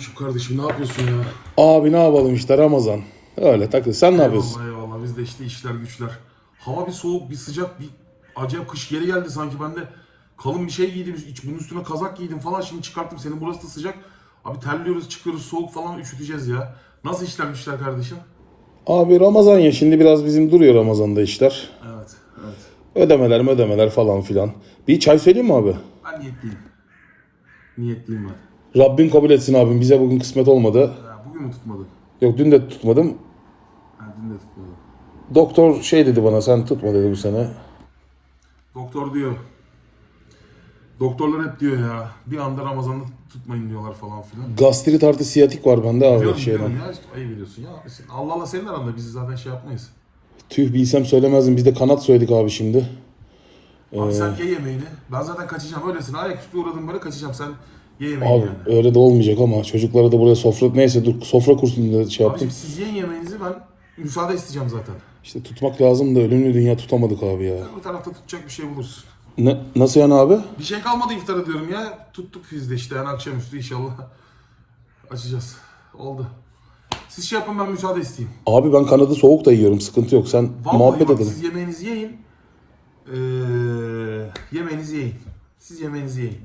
buçuk kardeşim ne yapıyorsun ya? Abi ne yapalım işte Ramazan. Öyle takıl. Sen ne yapıyorsun? Eyvallah eyvallah biz de işte işler güçler. Hava bir soğuk bir sıcak bir acayip kış geri geldi sanki ben de kalın bir şey giydim hiç bunun üstüne kazak giydim falan şimdi çıkarttım senin burası da sıcak. Abi terliyoruz çıkıyoruz soğuk falan üşüteceğiz ya. Nasıl işler güçler kardeşim? Abi Ramazan ya şimdi biraz bizim duruyor Ramazan'da işler. Evet evet. Ödemeler ödemeler falan filan. Bir çay söyleyeyim mi abi? Ben niyetliyim. Niyetliyim ben. Rabbim kabul etsin abim. Bize bugün kısmet olmadı. Bugün mü tutmadın? Yok dün de tutmadım. Ha, dün de tutmadım. Doktor şey dedi bana sen tutma dedi bu sene. Doktor diyor. Doktorlar hep diyor ya. Bir anda Ramazan'da tutmayın diyorlar falan filan. Gastrit artı siyatik var bende abi Biliyorum, şeyden. biliyorum ya. Ayıp biliyorsun ya. Sen- Allah Allah senin aranda biz zaten şey yapmayız. Tüh bilsem söylemezdim. Biz de kanat söyledik abi şimdi. Abi Ee, sen ye yemeğini. Ben zaten kaçacağım öylesin. Ayaküstü uğradım böyle kaçacağım. Sen Abi yani. öyle de olmayacak ama çocuklara da buraya sofra neyse dur sofra kursunda şey yaptım. Abiciğim siz yiyin yemeğinizi ben müsaade isteyeceğim zaten. İşte tutmak lazım da ölümlü dünya tutamadık abi ya. Bu tarafta tutacak bir şey bulursun. Ne, nasıl yani abi? Bir şey kalmadı iftara diyorum ya. Tuttuk biz de işte yani akşamüstü inşallah açacağız. Oldu. Siz şey yapın ben müsaade isteyeyim. Abi ben kanadı soğuk da yiyorum sıkıntı yok. Sen Vallahi muhabbet bak, edelim. Siz yemeğinizi yiyin. Ee, yemeğinizi yiyin. Siz yemeğinizi yiyin.